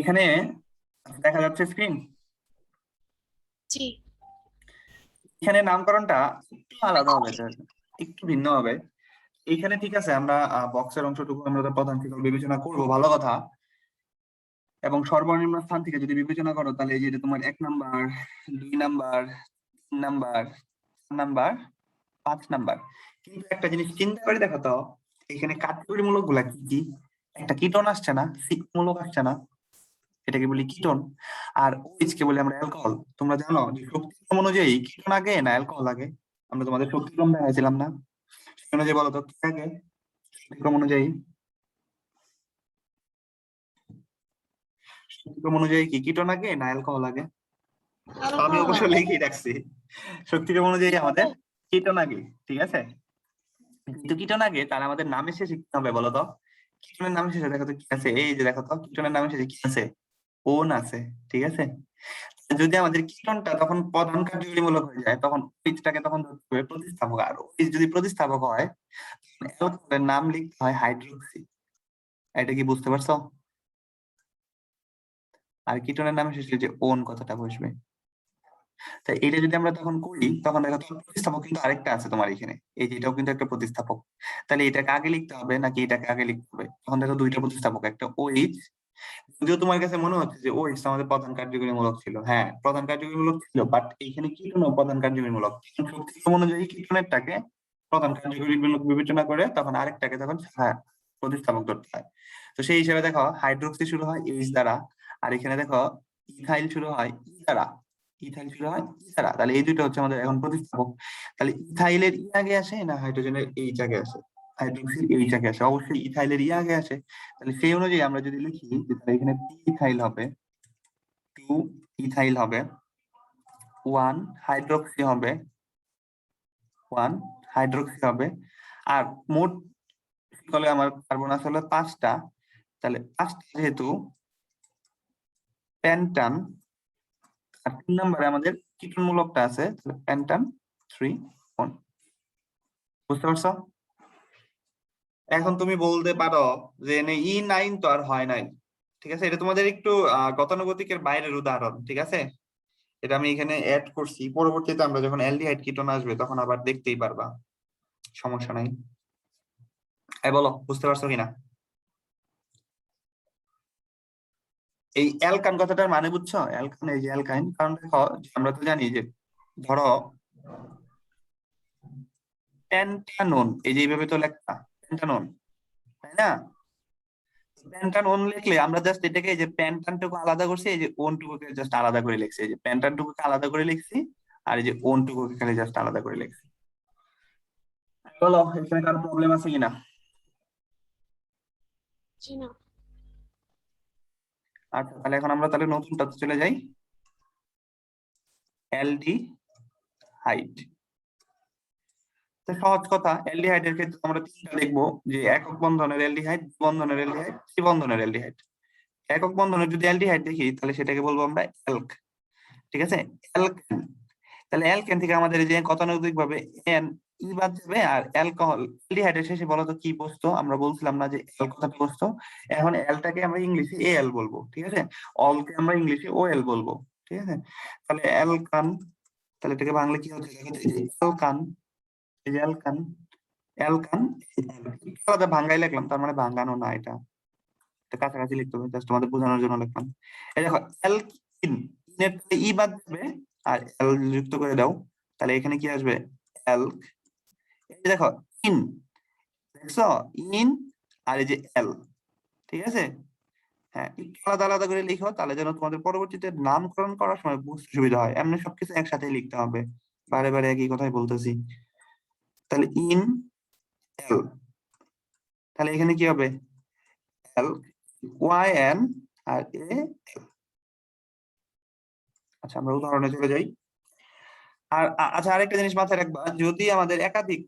এখানে দেখা যাচ্ছে স্ক্রিন জি। এখানে নামকরণটা একটু আলাদা হবে একটু ভিন্ন হবে। এখানে ঠিক আছে আমরা বক্সের অংশটুকু আমরা প্রধান থেকে বিবেচনা করব ভালো কথা। এবং সর্বনিম্ন স্থান থেকে যদি বিবেচনা করো তাহলে এই যে তোমার এক নাম্বার দুই নাম্বার তিন নাম্বার চার নাম্বার পাঁচ নাম্বার। কিন্তু একটা জিনিস চিন্তা করে দেখো তো এখানে কাঠগড়ি মূলকগুলা কি কি? একটা কীটন আসছে না সিক মূলক আসছে না। এটাকে বলি কীটন। আর ওইচ কে বলি আমরা অ্যালকোহল। তোমরা জানো যে শক্তিক্রম অনুযায়ী কীটন আগে না অ্যালকোহল আগে? আমরা তোমাদের শক্তিক্রম দেখাইছিলাম না? সেই অনুযায়ী বলো তো কি আগে? শক্তিক্রম অনুযায়ী। শক্তিক্রম অনুযায়ী কি কীটন আগে না অ্যালকোহল আগে? আমি অবশ্য লিখে রাখছি। শক্তিক্রম অনুযায়ী আমাদের কীটন আগে ঠিক আছে? কিন্তু কীটন আগে তার আমাদের নামে শেষে কি হবে বলো তো? কীটনের নামে শেষে দেখো তো কি আছে? এই যে দেখো তো কীটনের নামে শেষে কি আছে? ওন আছে, ঠিক আছে? যদি আমাদের কীটনটা তখন প্রধান কার্যকরীমূলক হয়ে যায়, তখন ওইচটাকে তখন প্রতিস্থাপক। আর ওইচ যদি প্রতিস্থাপক হয় নাম লিখতে হয় হাইড্রোক্সি। এটা কি বুঝতে পারছ? আর কীটনের নামে শেষে যে ওন কথাটা বসবে। তাই এটা যদি আমরা তখন করি, তখন দেখো প্রতিস্থাপক কিন্তু আরেকটা আছে তোমার এখানে। এই যে এটাও কিন্তু একটা প্রতিস্থাপক। তাহলে এটাকে আগে লিখতে হবে নাকি এটাকে আগে লিখতে হবে? তখন দেখো দুইটা প্রতিস্থাপক, একটা ওইচ যদিও তোমার কাছে মনে হচ্ছে যে ও ওইচ আমাদের প্রধান কার্যকরীমূলক ছিল। হ্যাঁ প্রধান কার্যকরীমূলক ছিল বাট এইখানে কীটন প্রধান কার্যকরীমূলক শক্তিক্রম অনুযায়ী কীটনেরটাকে প্রধান কার্যকরীমূলক বিবেচনা করে, তখন আরেকটাকে তখন হ্যাঁ প্রতিস্থাপক ধরতে হয়। তো সেই হিসেবে দেখো, হাইড্রোক্সি শুরু হয় এইচ দ্বারা, আর এখানে দেখো, ইথাইল শুরু হয় ই দ্বারা। ইথাইল শুরু হয় ই দ্বারা। তাহলে এই দুটো হচ্ছে আমাদের এখন প্রতিস্থাপক। তাহলে ইথাইলের ই আগে আসে না হাইড্রোজেনের এইচ আগে আসে? হাইড্রোক্সিল এইচ আগে আসে, অবশ্যই ইথাইলের ই আগে আসে। তাহলে সেই অনুযায়ী আমরা যদি লিখি যে তাহলে এখানে টু ইথাইল হবে টু ইথাইল হবে ওয়ান হাইড্রোক্সি হবে ওয়ান হাইড্রোক্সি হবে। আর মোট কলে আমার কার্বন আসলে পাঁচটা। তাহলে পাঁচটা যেহেতু, প্যান্টান, আর তিন নম্বরে আমাদের কীটনমূলকটা আছে, তাহলে প্যান্টান থ্রি বুঝতে পারছ? এখন তুমি বলতে পারো যে ই নাইন তো আর হয় নাই। ঠিক আছে? এটা তোমাদের একটু গতানুগতিকের বাইরের উদাহরণ, ঠিক আছে? এটা আমি এখানে অ্যাড করছি। পরবর্তীতে আমরা যখন অ্যালডিহাইড কীটন আসবে, তখন আবার দেখতেই পারবা। সমস্যা নাই। এই বলো, বুঝতে পারছ কিনা? এই অ্যালকান কথাটার মানে বুঝছ? অ্যালকান এই যে অ্যালকাইন, কারণ দেখো, আমরা তো জানি যে, ধরো প্যান্টানোন এই যে এইভাবে তো লেখা। প্যান্টানোন তাই না? প্যান্টানোন লিখলে আমরা জাস্ট এটাকে এই যে প্যান্টানটুকু আলাদা করছি এই যে ওনটুকুকে জাস্ট আলাদা করে লিখছি। এই যে প্যান্টানটুকুকে আলাদা করে লিখছি আর এই যে ওনটুকুকে খালি জাস্ট আলাদা করে লিখছি। বলো এখানে কারও প্রবলেম আছে কিনা? আচ্ছা তাহলে এখন আমরা তাহলে নতুনটাতে চলে যাই। এলডি হাইট সহজ কথা এলডিহাইডের ক্ষেত্রে আমরা তিনটা দেখব, যে একক বন্ধনের এলডিহাইড বন্ধনের এলডিহাইড ত্রিবন্ধনের এলডিহাইড একক বন্ধনের যদি এলডিহাইড দেখি, তাহলে সেটাকে বলব আমরা এলক ঠিক আছে? অ্যালকেন। তাহলে অ্যালকেন থেকে আমাদের যে গতানুগতিক ভাবে এন, ই বাদ যাবে, আর অ্যালকোহল এলডিহাইডের শেষে বলতো কি বসতো? আমরা বলছিলাম না যে এল কথাটা বসতো? এখন এলটাকে আমরা ইংলিশে এ এল বলব, ঠিক আছে? অলকে আমরা ইংলিশে ও এল বলব, ঠিক আছে? তাহলে অ্যালকান, তাহলে এটাকে বাংলা কি হচ্ছে অ্যালকান অ্যালকান অ্যালকান ভাঙ্গাই লিখলাম, তার মানে ভাঙ্গানো না এটা। কাছাকাছি লিখতে হবে জাস্ট তোমাদের বোঝানোর জন্য লিখলাম। এই দেখো, অ্যালকিন, ইনের ই বাদ যাবে, আর এল যুক্ত করে দাও, তাহলে এখানে কি আসবে? অ্যালক। এই দেখো, ইন, দেখছ? ইন আর এই যে এল ঠিক আছে? হ্যাঁ আলাদা আলাদা করে লিখো, তাহলে যেন তোমাদের পরবর্তীতে নামকরণ করার সময় বুঝতে সুবিধা হয়। এমনি সবকিছু একসাথে লিখতে হবে। বারে বারে একই কথাই বলতেছি। তাহলে ইন এল তাহলে এখানে কি হবে? এল ওয়াই এন আর এ আচ্ছা আমরা উদাহরণে চলে যাই। আর আচ্ছা আরেকটা জিনিস মাথায় রাখবা, যদি আমাদের একাধিক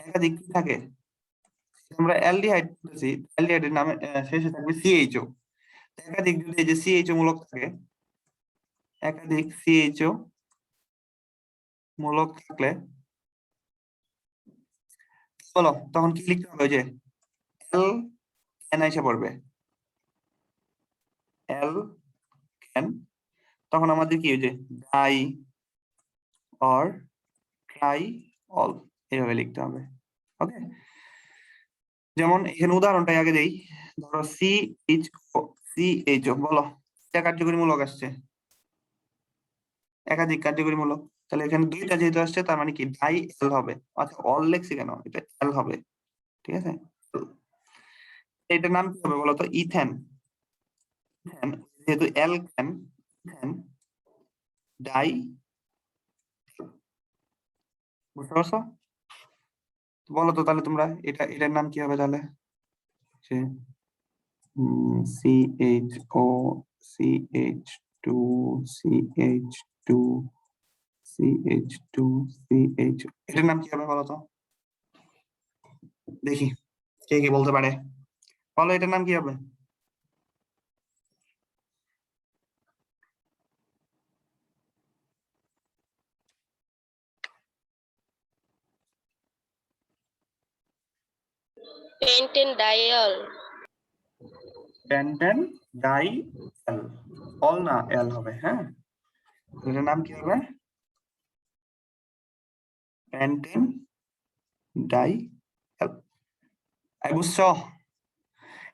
একাধিক কি থাকে? আমরা অ্যালডিহাইড বলতেছি অ্যালডিহাইডের নামে শেষে থাকবে সিএইচও একাধিক যদি এই যে সিএইচও মূলক থাকে, একাধিক সিএইচও মূলক থাকলে। বলো, তখন কি লিখতে হবে যে এল এন এসে পড়বে। এল ক্যান তখন আমাদের কি হয়েছে ডাই অর ট্রাই অল এইভাবে লিখতে হবে। ওকে যেমন এখানে উদাহরণটাই আগে দেই, ধরো সি এইচ সি এইচ বলো। এটা কার্যকরীমূলক আসছে। একাধিক কার্যকরীমূলক তাহলে এখানে দুইটা যেহেতু আসছে, তার মানে কি? ডাই এল হবে। আচ্ছা অল লেখছি কেন? এটা এল হবে। ঠিক আছে? এটার নাম কি হবে বলতো? ইথেন যেহেতু এল ক্যান ইথেন ডাই বুঝতে পারছ? বলো তো তাহলে তোমরা, এটা, এটার নাম কি হবে তাহলে? C H O C H two C H two C H two C H এটার নাম কি হবে বলো তো? দেখি কে কে বলতে পারে। বলো এটার নাম কি হবে? Pentanediol pentane di ol ol না এল হবে হ্যাঁ? এটার নাম কি হবে? প্যান্টেন ডাই বুঝছ?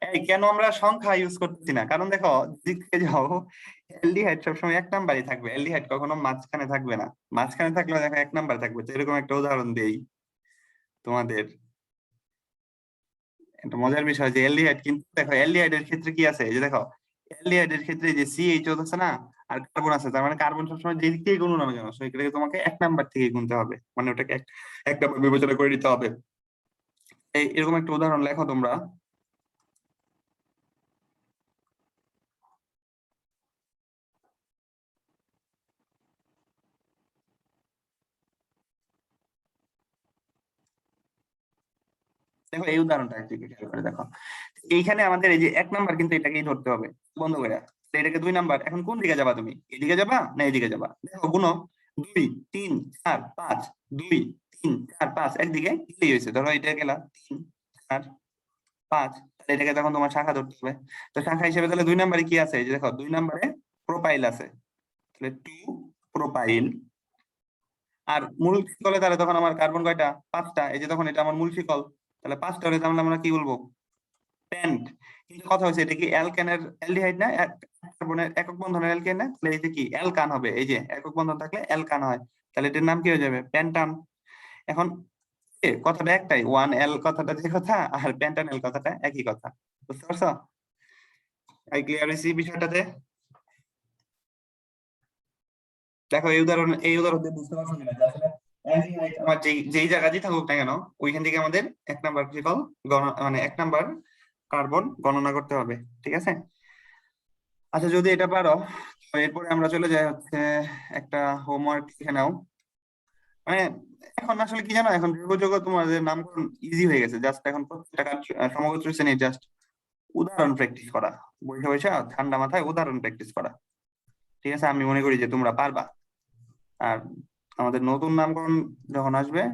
এই কেন আমরা সংখ্যা ইউজ করতেছি না? কারণ দেখো দিকে যাও, এলডিহাইড সবসময় এক নাম্বারই থাকবে। এলডিহাইড কখনো মাঝখানে থাকবে না। মাঝখানে থাকলে দেখো এক নাম্বার থাকবে। তো এরকম একটা উদাহরণ দেই তোমাদের। একটা মজার বিষয় যে এলডিহাইড কিন্তু দেখো এলডিহাইড এর ক্ষেত্রে কি আছে? এই যে দেখো এলডিহাইড এর ক্ষেত্রে যে সিএইচও আছে না? আর কার্বন আছে, তার মানে কার্বন সবসময় যে দিক থেকে গুণ না কেন? সেটাকে তোমাকে এক নাম্বার থেকে গুনতে হবে। মানে ওটাকে এক নাম্বার বিবেচনা করে নিতে হবে। এরকম একটা উদাহরণ লেখো তোমরা। দেখো এই উদাহরণটা করে দেখো। এইখানে আমাদের এই যে এক নাম্বার কিন্তু এটাকেই ধরতে হবে। বন্ধ করে। এটাকে দুই নাম্বার। এখন কোন দিকে যাবা তুমি? এদিকে যাবা না এদিকে যাবা? দেখো গুণ দুই, তিন, চার, পাঁচ, দুই, তিন, চার, পাঁচ একদিকে হয়েছে। ধরো এটা গেলা তিন, চার, পাঁচ। তাহলে এটাকে তখন তোমার শাখা ধরতে হবে। তো শাখা হিসেবে তাহলে দুই নাম্বারে কি আছে? যে দেখো, দুই নাম্বারে প্রোপাইল আছে। তাহলে টু প্রোপাইল আর মূল শিকলে তাহলে তখন আমার কার্বন কয়টা? পাঁচটা। এই যে তখন এটা আমার মূল শিকল তাহলে পাঁচটা হলে তাহলে আমরা কি বলব? প্যান্ট। কিন্তু কথা হচ্ছে, এটা কি অ্যালকেনের অ্যালডিহাইড না? কার্বনের একক বন্ধনের অ্যালকেন না? তাহলে এটা কি? অ্যালকান হবে। এই যে, একক বন্ধন থাকলে অ্যালকান হয়। তাহলে এটার নাম কি হয়ে যাবে? প্যান্টান। এখন কথাটা একটাই। ওয়ান এল কথাটা যে কথা, আর প্যান্টান এল কথাটা একই কথা। বুঝতে পারছ? আই ক্লিয়ার হয়েছি বিষয়টাতে? দেখো, এই উদাহরণ এই উদাহরণ দিয়ে বুঝতে পারছ যেই জায়গাতেই থাকুক না কেন, ওইখান থেকে আমাদের এক নাম্বার ফিকল মানে এক নাম্বার কার্বন গণনা করতে হবে ঠিক আছে? আচ্ছা যদি এটা পারো এরপরে আমরা চলে যাই হচ্ছে একটা হোমওয়ার্ক লিখে নাও। মানে এখন আসলে কি জানো এখন জৈব তোমাদের নামকরণ ইজি হয়ে গেছে। জাস্ট এখন প্রত্যেকটা আহ, শ্রেণি জাস্ট উদাহরণ প্র্যাকটিস করা। বসে বসে ঠান্ডা মাথায় উদাহরণ প্র্যাকটিস করা। ঠিক আছে? আমি মনে করি যে তোমরা পারবা। আর আমাদের নতুন নামকরণ যখন আসবে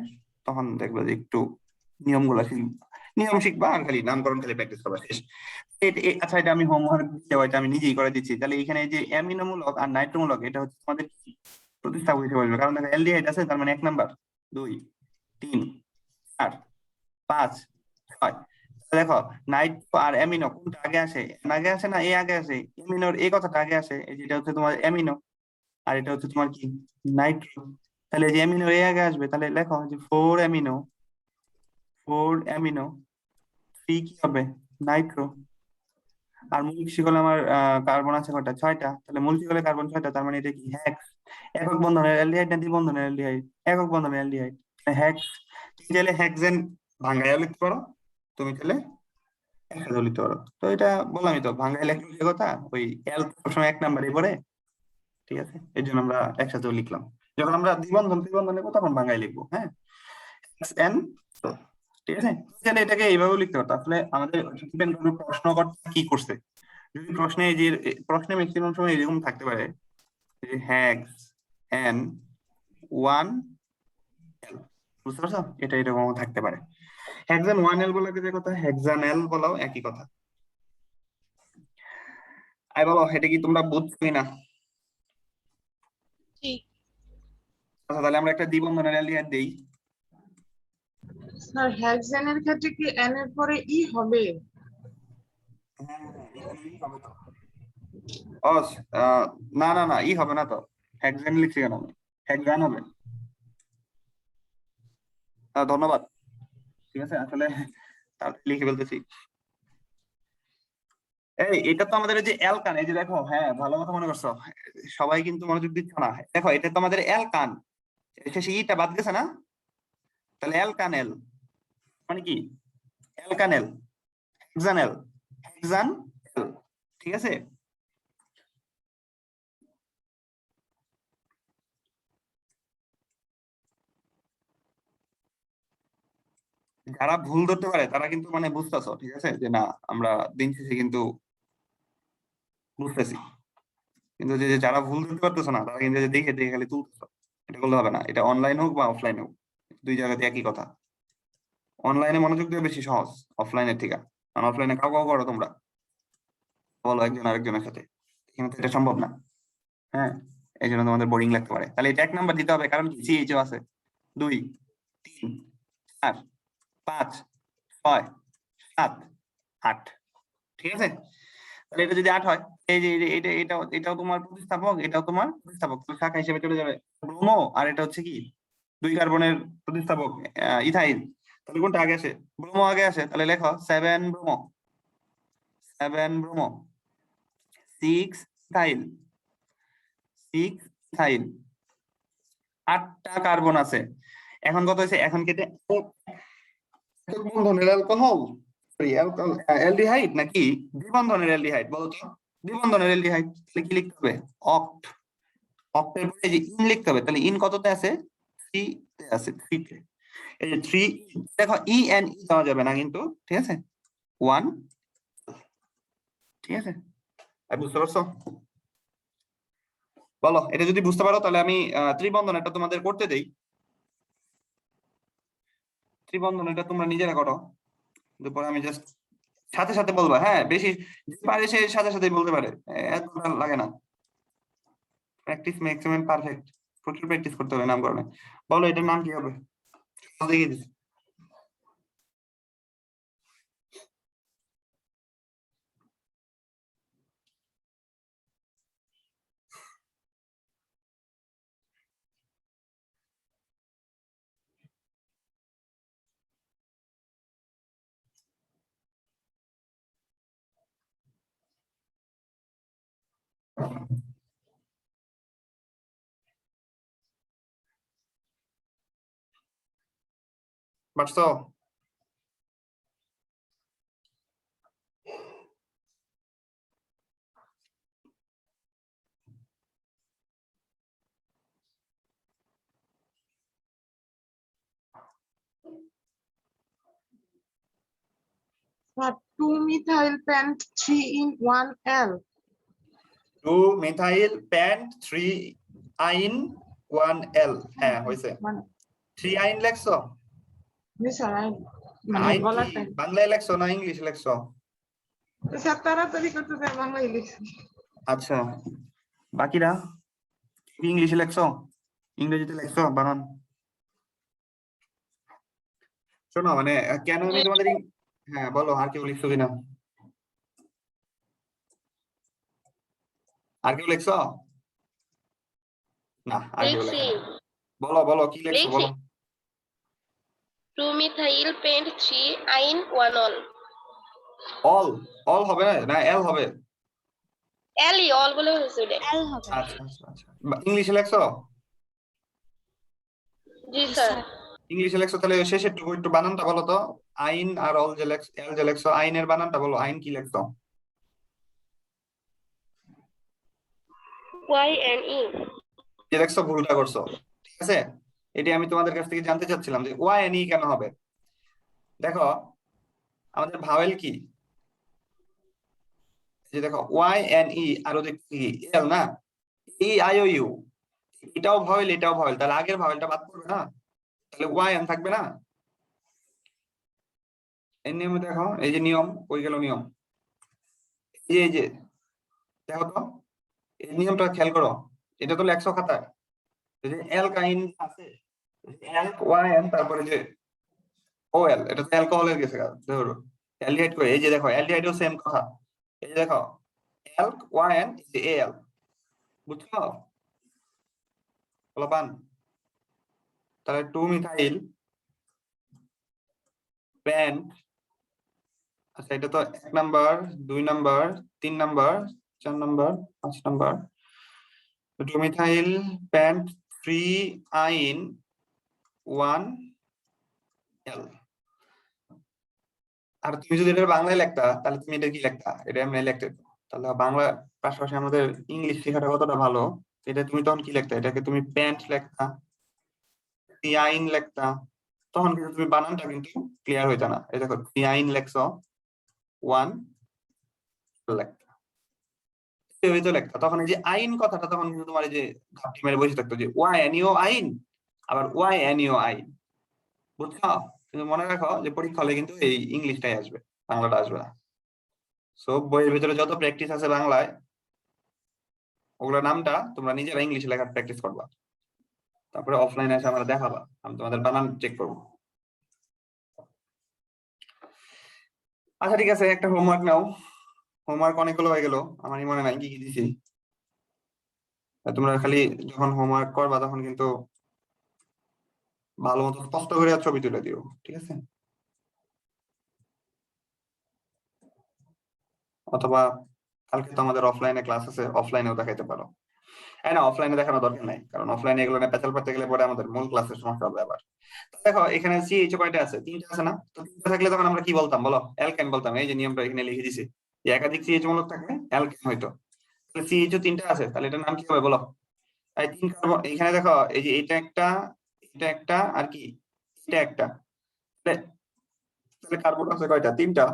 তখন দেখবে যে একটু নিয়মগুলো নিয়ম শিখবা খালি নামকরণ খালি প্র্যাকটিস করবা শেষ। আচ্ছা এটা আমি হোমওয়ার্ক এটা আমি নিজেই করে দিচ্ছি। তাহলে এখানে যে অ্যামিনোমূলক আর নাইট্রোমূলক, এটা হচ্ছে তোমাদের? প্রতিস্থাপক হিসেবে বলবে? কারণ দেখো, অ্যালডিহাইড আছে, তার মানে এক নাম্বার। দুই, তিন, চার, পাঁচ, ছয়। দেখো নাইট্রো আর অ্যামিনো কোনটা আগে আসে? আগে আসে না এ আগে আসে? অ্যামিনোর এই কথাটা আগে আসে যেটা হচ্ছে তোমার অ্যামিনো। আর এটা হচ্ছে তোমার কি? নাইট্রো। তাহলে যে অ্যামিনো এ আগে আসবে, তাহলে লেখো যে four amino four amino three কি হবে? নাইট্রো আর মূল শিকলে আমার কার্বন আছে কয়টা ছয়টা। তাহলে মূল শিকলে কার্বন ছয়টা, তার মানে এটা কি? হ্যাক্স একক বন্ধনের অ্যালডিহাইড না দ্বিবন্ধনের অ্যালডিহাইড? একক বন্ধনের অ্যালডিহাইড। হ্যাক্স তুমি চাইলে হ্যাক্সেন ভাঙ্গাইয়া লিখতে পারো। তুমি চাইলে একসাথেও লিখতে পারো। তো এটা বললামই তো ভাঙ্গাই লেখলে যে কথা, ওই এল সবসময় এক নাম্বারে পড়ে। ঠিক আছে? এই জন্য আমরা একসাথেও লিখলাম। যখন আমরা দ্বিবন্ধন ত্রিবন্ধন লিখব তখন ভাঙ্গাই লিখব হ্যাঁ? এন ঠিক আছে? তাহলে এটাকে এইভাবেও লিখতে পারতো। আসলে আমাদের প্রশ্নকর্তা কি করছে? যদি প্রশ্নে যে প্রশ্নে ম্যাক্সিমাম সময় এরকম থাকতে পারে যে হ্যাক্স এন ওয়ান এল বুঝতে পারছ? এটা এরকম থাকতে পারে। হ্যাক্সান ওয়ান এল বলা যে কথা হ্যাক্সান এল বলাও একই কথা। আই বলো এটা কি তোমরা বুঝছ না? আচ্ছা তাহলে আমরা একটা দ্বিবন্ধনের অ্যালডিহাইড দেই। স্যার ক্ষেত্রে কি এন এর পরে ই হবে? ও না না না, ই হবে না তো। হেক্সান লিখছি কেন আমি? হেক্সান হবে। ধন্যবাদ। ঠিক আছে, আসলে লিখে ফেলতেছি। এই, এটা তো আমাদের যে অ্যালকান, এই যে দেখো হ্যাঁ ভালো কথা মনে করছ। সবাই কিন্তু মনোযোগ দিচ্ছ না। দেখো, এটা তো আমাদের অ্যালকান। শেষে ইটা বাদ গেছে না? তাহলে অ্যালকানেল মানে কি? অ্যালকানেল হেক্সানেল হেক্সান ঠিক আছে? যারা ভুল ধরতে পারে, তারা কিন্তু মানে বুঝতেছো, ঠিক আছে? যে না, আমরা দিন শেষে কিন্তু বুঝতেছি। কিন্তু যে যারা ভুল ধরতে পারতেছো না, তারা কিন্তু দেখে দেখে খালি তুলতেছো। এটা করলে হবে না। এটা অনলাইন হোক বা অফলাইন হোক। দুই জায়গাতে একই কথা। অনলাইনে মনোযোগ দেওয়া বেশি সহজ অফলাইনের থেকে। কারণ অফলাইনে কাউ কাউ করো তোমরা। বলো একজন আরেকজনের সাথে। এখানে তো এটা সম্ভব না। হ্যাঁ এই জন্য তোমাদের বোরিং লাগতে পারে। তাহলে এটা এক নাম্বার দিতে হবে, কারণ সিএইচও আছে। দুই, তিন, চার, পাঁচ, ছয়, সাত, আট। ঠিক আছে? তাহলে এটা যদি আট হয়, এই যে যে এটা এটাও তোমার প্রতিস্থাপক, এটাও তোমার প্রতিস্থাপক। শাখা হিসেবে চলে যাবে ব্রোমো আর এটা হচ্ছে কি? দুই কার্বনের প্রতিস্থাপক ইথাইল। তাহলে কোনটা আগে আসে? ব্রোমো আগে আসে। তাহলে লেখো, seven bromo. Seven bromo. Six ethyl. Six ethyl. আটটা কার্বন আছে। এখন কত হয়েছে? এখন কেটে বন্ধনের অ্যালকোহল? সরি অ্যালডিহাইড নাকি দ্বিবন্ধনের অ্যালডিহাইড বলো তো। দ্বিবন্ধনের অ্যালডিহাইড তাহলে কি লিখতে হবে? অক্ট অক্টের পরে যে ইন লিখতে হবে, তাহলে ইন কততে আছে থ্রি আছে থ্রি তে। এই যে দেখো ই এন ই দেওয়া যাবে না কিন্তু, ঠিক আছে? ওয়ান ঠিক আছে? বুঝতে পারছ? বলো, এটা যদি বুঝতে পারো তাহলে আমি ত্রিবন্ধন এটা তোমাদের করতে দেই। ত্রিবন্ধন এটা তোমরা নিজেরা করো। কিন্তু পরে আমি জাস্ট সাথে সাথে বলবা হ্যাঁ বেশি পারে সে সাথে সাথে বলতে পারে। এত লাগে না। প্র্যাকটিস ম্যাক্সিমাম পারফেক্ট প্রচুর প্র্যাকটিস করতে হবে নামকরণে। বলো এটার নাম কি হবে দেখিয়ে দিচ্ছি পারছো sir two methyl pent three yne one ol two methyl pent three yne one ol হ্যাঁ হয়েছে মানে থ্রি আইন লেখছো মানে বাংলায় লেখছো না ইংলিশ লেখছো স্যার তাড়াতাড়ি করতে চাই বাংলায় লিখছি আচ্ছা বাকিরা কি ইংলিশে লেখছো ইংরেজিতে লেখছো বানান শোনো মানে কেন আমি তোমাদের হ্যাঁ বলো আর কেউ লিখছো কিনা আর কেউ লিখছো না আর কেউ। বলো বলো কি লিখছো বলো two methyl pent three yne one ol ol ol হবে না? না এল হবে। এলই অল বলে হয়েছে এল হবে। আচ্ছা আচ্ছা আচ্ছা। ইংলিশে লেখছো? জি স্যার। ইংলিশে লেখছো তাহলে শেষের টুকু একটু বানানটা বলো তো। আইন আর অল যে লেখছো এল যে লেখছো আইনের বানানটা বলো আইন কি লেখছো? ওয়াই এন ই যে লেখছো? ভুলটা করছ। ঠিক আছে? এটি আমি তোমাদের কাছ থেকে জানতে চাচ্ছিলাম যে ওয়াই এন ই কেন হবে? দেখো, আমাদের ভাওয়েল কি? যে দেখো ওয়াই এন ই আর ওদের কি? এল না? ই আই ও ইউ এটাও ভাওয়েল এটাও ভাওয়েল তাহলে আগের ভাওয়েলটা বাদ পড়বে না? তাহলে ওয়াই এন থাকবে না? এই নিয়মে দেখো, এই যে নিয়ম ওই গেল নিয়ম। এই যে দেখো তো এই নিয়মটা খেয়াল করো। এটা তো লেখছো খাতায়। এল অ্যালকাইন আছে। ওয়াইন তারপরে যে ওএল এটা তো অ্যালকোহলের গেছে ধরো। অ্যালডিহাইড করে, এই যে দেখো অ্যালডিহাইডও সেম কথা। এই যে দেখো অ্যালক ওয়াইন এই যে এল বুঝছ? তাহলে টু মিথাইল প্যান্ট আচ্ছা এটা এক নাম্বার দুই নাম্বার তিন নাম্বার চার নাম্বার পাঁচ number two methyl pent three yne one ol আর তুমি যদি এটা বাংলায় লিখতা, তাহলে তুমি এটা কি লিখতা? এটা এমনি লিখতে তাহলে বাংলা পাশাপাশি আমাদের ইংলিশ শেখাটা কতটা ভালো? এটা তুমি তখন কি লিখতা? এটাকে তুমি প্যান্ট লিখতা আইন লিখতা, তখন কিন্তু তুমি বানানটা কিন্তু ক্লিয়ার হইতো না। এই দেখো আইন লেখছ ওয়ান লেখতা। হইতো লেখতা, তখন এই যে আইন কথাটা, তখন কিন্তু তোমার এই যে ঘাপটি মেরে বসে থাকতো যে ওয়াই এনিও আইন? আবার ওয়াই এনিও আই বুঝছ? কিন্তু মনে রাখো যে পরীক্ষা হলে কিন্তু এই ইংলিশটাই আসবে, বাংলাটা আসবে না। সো বইয়ের ভিতরে যত প্র্যাকটিস আছে বাংলায়, ওগুলোর নামটা তোমরা নিজেরা ইংলিশে লেখার প্র্যাকটিস করবা। তারপরে অফলাইনে এসে আমরা দেখাবা, আমি তোমাদের বানান চেক করব। আচ্ছা ঠিক আছে, একটা হোমওয়ার্ক নাও। হোমওয়ার্ক অনেকগুলো হয়ে গেল, আমারই মনে নাই কি কি দিছি। তোমরা খালি যখন হোমওয়ার্ক করবা তখন কিন্তু ভালো মতো স্পষ্ট করে ছবি তুলে দিও, ঠিক আছে? অথবা কালকে তো আমাদের অফলাইনে ক্লাস আছে অফলাইনেও দেখাইতে পারো। হ্যাঁ না অফলাইনে দেখানো দরকার নাই, কারণ অফলাইনে এগুলো গেলে পরে আমাদের মূল ক্লাসের সমস্যা হবে আবার। দেখো, এখানে সিএইচ কয়টা আছে, তিনটা আছে না? তো তিনটা থাকলে তখন আমরা কি বলতাম বলো? অ্যালকেন বলতাম, এই যে নিয়মটা এখানে লিখে দিছি। যে একাধিক সিএইচ মূলক থাকলে অ্যালকেন হয়তো তাহলে সিএইচ তিনটা আছে, তাহলে এটার নাম কি হবে বলো? তিন কার্বন এখানে দেখো, এই যে এটা একটা এটা একটা আর কি? এটা একটা। তাহলে কার্বন আছে কয়টা? তিনটা।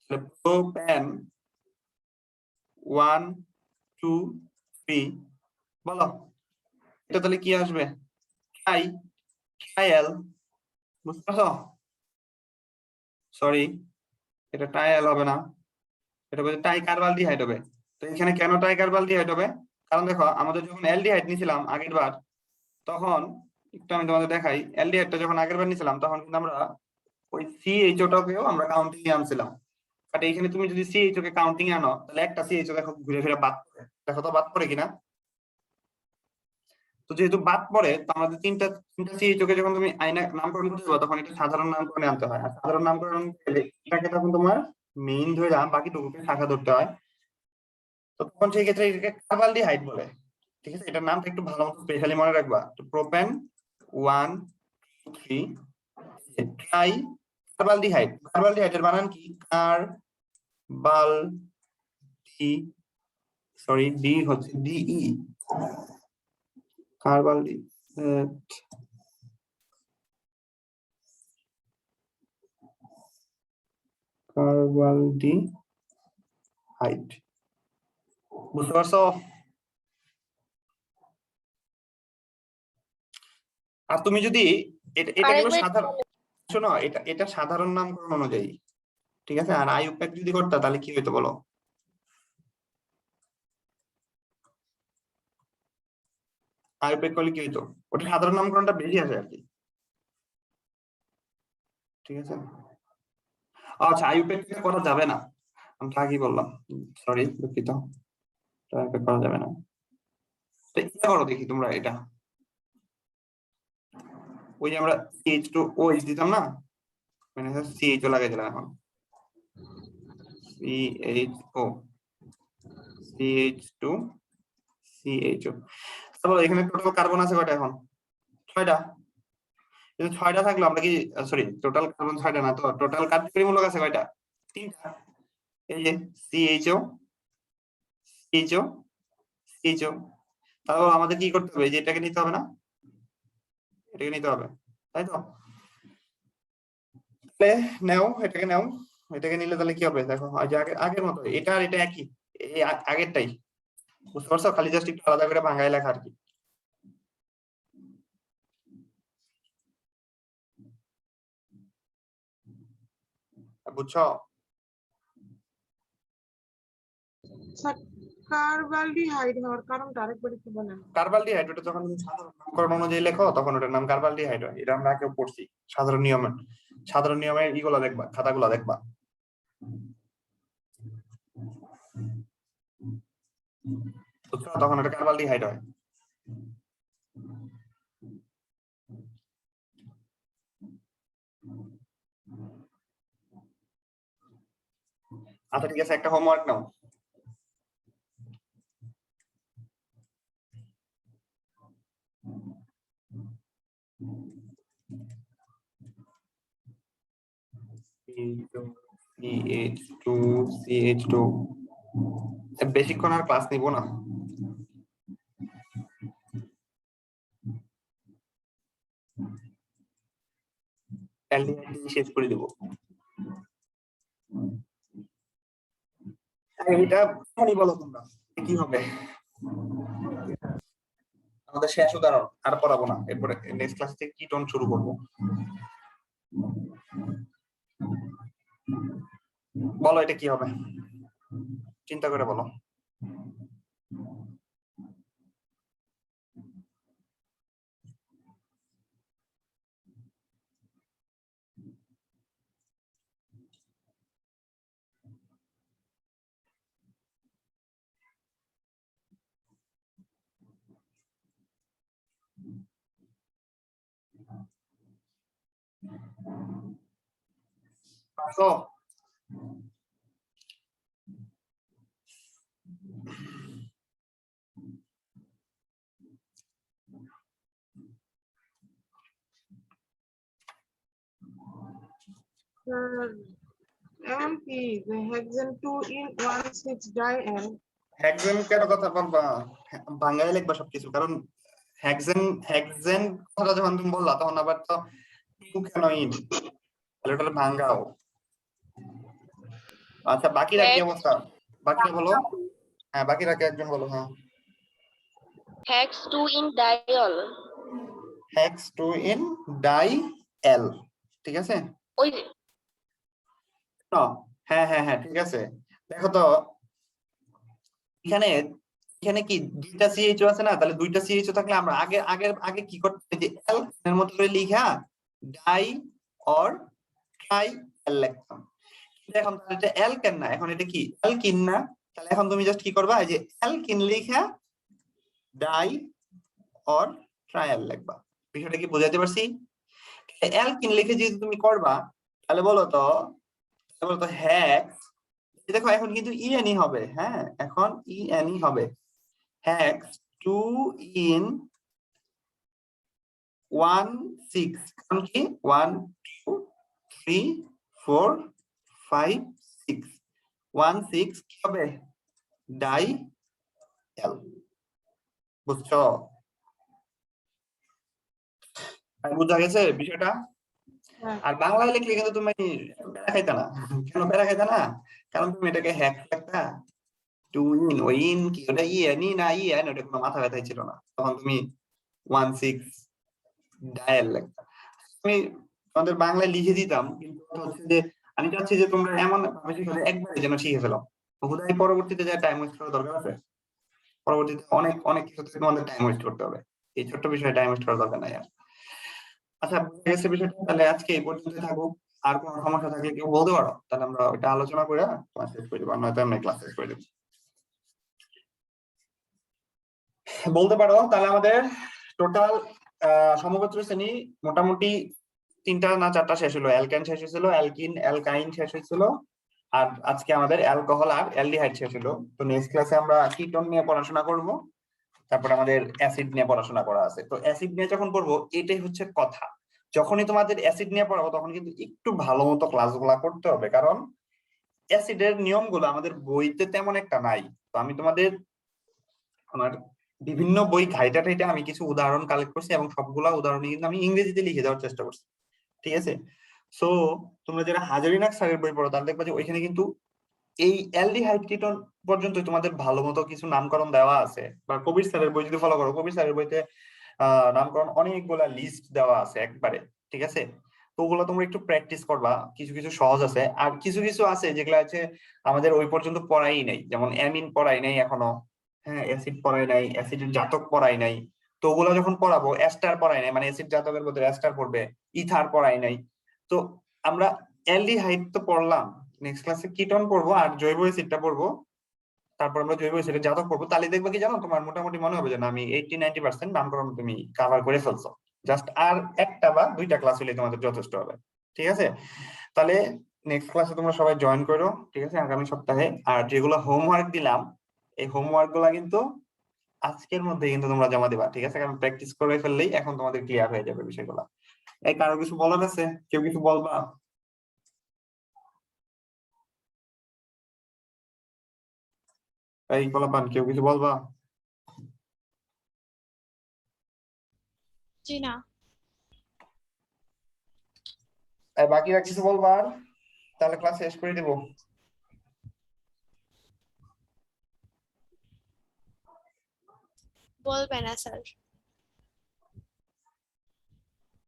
তাহলে প্রোপ্যান ওয়ান টু থ্রি বলো। এটা তাহলে কি আসবে? বুঝতে পারছ? সরি এটা ট্রায়াল হবে না। এটা বলছে টাই কার্বালডিহাইড হবে। তো এখানে কেন টাই কার্বালডিহাইড হবে? কারণ দেখো, আমাদের যখন অ্যালডিহাইড নিছিলাম আগের বার, তখন একটু আমি তোমাদের দেখাই অ্যালডিহাইডটা যখন আগের বার তখন কিন্তু আমরা ওই আমরা কাউন্টিং এ আনছিলাম। বাট এইখানে তুমি যদি কাউন্টিং এ আনো, তাহলে একটা সিএইচও দেখো ঘুরে ফিরে বাদ পড়ে। দেখো তো বাদ পড়ে কিনা? তো যেহেতু বাদ পড়ে, তো আমাদের তিনটা তিনটা সিএইচও কে যখন তুমি আইনা, নামকরণ করতে যাব, তখন এটা সাধারণ নামকরণে আনতে হয়। আর সাধারণ নামকরণ এটাকে তখন তোমার মেইন ধরে বাকিটুকুকে শাখা ধরতে হয়। তো তখন সেই ক্ষেত্রে এটাকে কার্বালডিহাইড বলে। ঠিক আছে? এটার নামটা একটু ভালো মতো স্পেশালি মনে রাখবা। তো propane one three tri carbaldehyde কার্বালডিহাইডের বানান কি? কার বাল ডি সরি ডি হচ্ছে ডিই কার্বালডি কার্বালডি হাইট বুঝতে পারছ? আর তুমি যদি এটা এটা হলো সাধারণ শোনো এটা এটা সাধারণ নামকরণ অনুযায়ী ঠিক আছে? আর আইউপ্যাক যদি করতা তাহলে কি হইতো বলো? আইউপ্যাক করলে কি হইতো? ওটা সাধারণ নামকরণটা বেশি আসে আর কি। ঠিক আছে? আচ্ছা আইউপ্যাক করা যাবে না। আমি আগেই বললাম। সরি দুঃখিত। আইউপ্যাক করা যাবে না। তো এটা করো দেখি তোমরা এটা। ওই যে আমরা সিএইচ টু ওএইচ দিতাম না? মানে সিএইচ ও লাগাই দিলাম এখন। C H O C H two C H O তারপর এখানে টোটাল কার্বন আছে কয়টা এখন? ছয়টা। কিন্তু ছয়টা থাকল, আমরা কি সরি টোটাল কার্বন ছয়টা না, তো টোটাল কার্যকরীমূলক আছে কয়টা? তিনটা। এই যে সিএইচও সিএইচও সিএইচও তারপর আমাদের কি করতে হবে? যে এটাকে নিতে হবে না? এটাকে নিতে হবে, তাই তো? তাহলে নেও, এটাকে নেও, এটাকে নিলে তাহলে কি হবে? দেখো, আগে আগের মতো এটা আর এটা একই, এই আগেরটাই। বুঝতে পারছ? খালি জাস্ট একটু আলাদা করে ভাঙায় লেখা আর কি। বুঝছ? কার্বালডিহাইড হওয়ার কারণটা আরেকবার একটু বলেন। কার্বালডিহাইড, ওটা যখন তুমি সাধারণ নামকরণ অনুযায়ী লেখো, তখন ওটার নাম কার্বালডিহাইড হয়। এটা আমরা আগেও পড়ছি। সাধারণ নিয়মে সাধারণ নিয়মে ইগুলো দেখবা, খাতাগুলো দেখবা? তখন এটা কার্বালডিহাইড হয়। আচ্ছা ঠিক আছে, একটা হোমওয়ার্ক নাও। CH টু CH টু বেশিক্ষণ আর ক্লাস নিব না। শেষ করে দেব। এটা কি হবে? আমাদের শেষ উদাহরণ, আর পড়াবো না। এরপরে নেক্সট ক্লাস থেকে কি টোন শুরু করব? বলো এটা কি হবে? চিন্তা করে বলো। আসো। এমন কি যে hexene two yne one six di ene hexane কেন কথা বলবা বাংলায় লিখবা সবকিছু? কারণ হ্যাকজেন হ্যাকজেন কথা যখন তুমি বললা তখন আবার তো টু কেন ইন তাহলে ওটা ভাঙ্গাও আচ্ছা বাকিরা কি অবস্থা? বাকিরা বলো। হ্যাঁ বাকিরা কে একজন বলো হ্যাঁ। Hex 2 in diol hex two yne di ol ঠিক আছে? ওই হ্যাঁ হ্যাঁ হ্যাঁ না? তাহলে দুইটা লিখা এল এখন এটা কি? এল তাহলে এখন তুমি জাস্ট কি করবা? যে এল কিন লিখা, ডাই অর ট্রায়াল লিখবা। বিষয়টা কি বোঝাতে পারছি? এল কিন লিখে যদি তুমি করবা, তাহলে বলো তো তাহলে বলো তো হ্যাক্স দেখো, এখন কিন্তু ইএনই হবে হ্যাঁ? এখন ইএনই হবে। Hex two yne one six কারণ কি? One two three four five six one six কি হবে? Di ol. বুঝছ? বোঝা গেছে বিষয়টা? হ্যাঁ। আর বাংলায় লিখলে কিন্তু তুমি প্যারা খাইতে না? কেন প্যারা খাইতে না? কারণ তুমি এটাকে হ্যাক একটা টু ইন ওই ইন কি ওটা ইএন না ইএন ওটা কোনো মাথা ব্যথাই ছিল না। তখন তুমি ওয়ান সিক্স ডায়াল লিখতা। আমি তোমাদের বাংলায় লিখে দিতাম, কিন্তু হচ্ছে যে আমি চাচ্ছি যে তোমরা এমন ভাবে একবারে যেন শিখে ফেলো। হুদাই পরবর্তীতে যা টাইম ওয়েস্ট করার দরকার আছে, পরবর্তীতে অনেক অনেক কিছুতে তোমাদের টাইম ওয়েস্ট করতে হবে। এই ছোট্ট বিষয়ে টাইম ওয়েস্ট করার দরকার নাই আর। আচ্ছা গেছে বিষয়টা তাহলে আজকে এই পর্যন্ত থাকুক। আর কোনো সমস্যা থাকলে কেউ বলতে পারো। তাহলে আমরা ওইটা আলোচনা করে ক্লাস শেষ করে দেবো নয়তো আমরা ক্লাস শেষ করে দেবো। বলতে পারো, তাহলে আমাদের টোটাল সমগোত্র শ্রেণি মোটামুটি তিনটা না চারটা শেষ হলো। অ্যালকেন শেষ হয়েছিল অ্যালকিন অ্যালকাইন শেষ হয়েছিল, আর আজকে আমাদের অ্যালকোহল আর অ্যালডিহাইড শেষ হলো। তো নেক্সট ক্লাসে আমরা কিটোন নিয়ে পড়াশোনা করব। তারপরে আমাদের অ্যাসিড নিয়ে পড়াশোনা করা আছে। তো অ্যাসিড নিয়ে যখন পড়ব, এটাই হচ্ছে কথা। যখনই তোমাদের অ্যাসিড নিয়ে পড়াবো, তখন কিন্তু একটু ভালো মতো ক্লাসগুলা করতে হবে। কারণ অ্যাসিডের নিয়মগুলো আমাদের বইতে তেমন একটা নাই। তো আমি তোমাদের আমার বিভিন্ন বই ঘাইটা টাইটা আমি কিছু উদাহরণ কালেক্ট করছি এবং সবগুলা উদাহরণ কিন্তু আমি ইংরেজিতে লিখে দেওয়ার চেষ্টা করছি। ঠিক আছে? সো তোমরা যারা হাজারিনাক স্যারের বই পড়ো তাহলে দেখবা যে ওইখানে কিন্তু এই অ্যালডিহাইড কিটোন পর্যন্ত তোমাদের ভালো মতো কিছু নামকরণ দেওয়া আছে। বা কবির স্যারের বই যদি ফলো করো, কবির স্যারের বইতে নামকরণ অনেকগুলা লিস্ট দেওয়া আছে একবারে, ঠিক আছে? তো ওগুলো তোমরা একটু প্র্যাকটিস করবা, কিছু কিছু সহজ আছে। আর কিছু কিছু আছে যেগুলো আছে আমাদের ওই পর্যন্ত পড়াই নাই, যেমন অ্যামিন পড়াই নাই এখনও হ্যাঁ অ্যাসিড পড়াই নাই, অ্যাসিডের জাতক পড়াই নাই। তো ওগুলো যখন পড়াবো অ্যাস্টার পড়াই নাই মানে অ্যাসিড জাতকের মধ্যে অ্যাস্টার পড়বে, ইথার পড়াই নাই। তো আমরা অ্যালডিহাইড তো পড়লাম নেক্সট ক্লাসে কিটন পড়ব আর জৈব অ্যাসিডটা পড়ব। তারপর আমরা জৈব অ্যাসিডের জাতক পড়ব। তাহলে দেখবে কি জানো? তোমার মোটামুটি মনে হবে যে আমি এইটি নাইনটি পার্সেন্ট নামকরণ তুমি কাভার করে ফেলছো। জাস্ট আর একটা বা দুইটা ক্লাস হলে তোমাদের যথেষ্ট হবে। ঠিক আছে? তাহলে নেক্সট ক্লাসে তোমরা সবাই জয়েন করো, ঠিক আছে? আগামী সপ্তাহে। আর যেগুলো হোমওয়ার্ক দিলাম, এই হোমওয়ার্কগুলা কিন্তু আজকের মধ্যে কিন্তু তোমরা জমা দিবা, ঠিক আছে? কারণ প্র্যাকটিস করে ফেললেই এখন তোমাদের ক্লিয়ার হয়ে যাবে বিষয়গুলো। এই কারও কিছু বলার আছে? কেউ কিছু বলবা? এই বলাবান কেউ কিছু বলবা জি না এই বাকিরা কিছু বলবার তাহলে ক্লাস শেষ করে দিব বলবে না স্যার